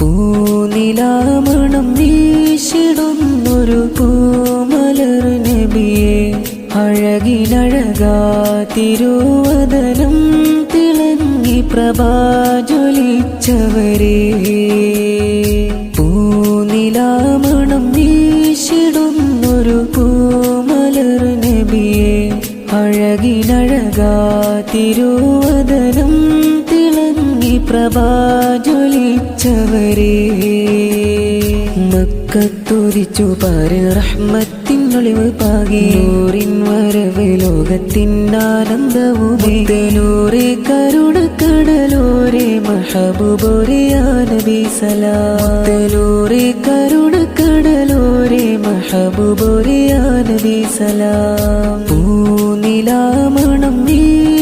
പൂനിലാമണം വീശിടുന്നൊരു പൂമലർ നബിയെ അഴകിനഴകാ തിരുവദനം തിളങ്ങി പ്രഭാജ്വലിച്ചവരെ. പൂനിലാമണം വീശിടുന്നൊരു പൂമലർ നബിയെ അഴകിനഴകാ തിരുവദനം തിളങ്ങി പ്രഭാജ്വലിച്ചവരെ മക്കത്തൊരിച്ചു പാര് റഹ്മത്തിനൊളിവ് പാകി. നൂറിൻ വരവ് ലോകത്തിനാനന്ദവും കരുണ കരുണക്കടലോരെ മഹബുബോരെ നബി സലാം. കരുണ കരുണക്കടലോരെ മഹബുബോരെ നബി സലാം. പൂനിലാമണം വീശിടുന്നൊരു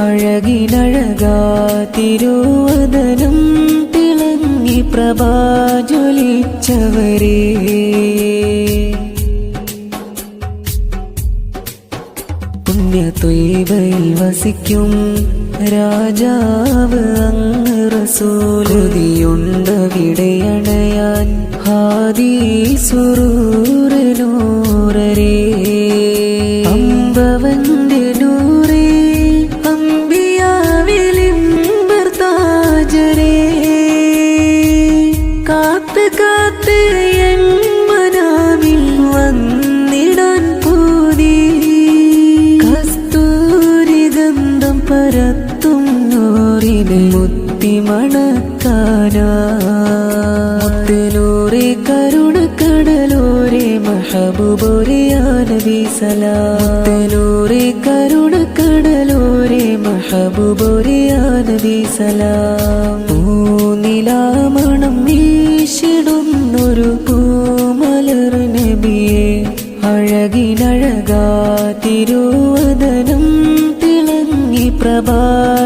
അഴകിനഴകാ തിരുവദനം തിളങ്ങി പ്രഭാജ്വലിച്ചവരെ. പുണ്യത്വയിൽ വസിക്കും രാജാവ് അങ്ങ് റസൂലുതിയുണ്ടവിടെയണയാൻ ഹാദി സുറൂരനൂറരേ അമ്പവന്റെ കാത്ത് കാത്ത് എൻ മനാവിൽ വന്നിടാൻ പൂതി. കസ്തൂരി ഗന്ധം പരത്തും നൂറിനെ മുത്തി മണക്കാനാ. മുത്തിനൂറെ കരുണക്കടലോരെ മഹബൂബോരെ നബി സലാം കരുണ കരുണക്കടലോരെ മഹബൂബോരെ നബി സലാം. പൂനിലാമണം വീശിടുന്നൊരു പൂമലർ നബിയെ അഴകിനഴകാ തിരുവദനം തിളങ്ങി പ്രഭാജ്വലിച്ചവരെ.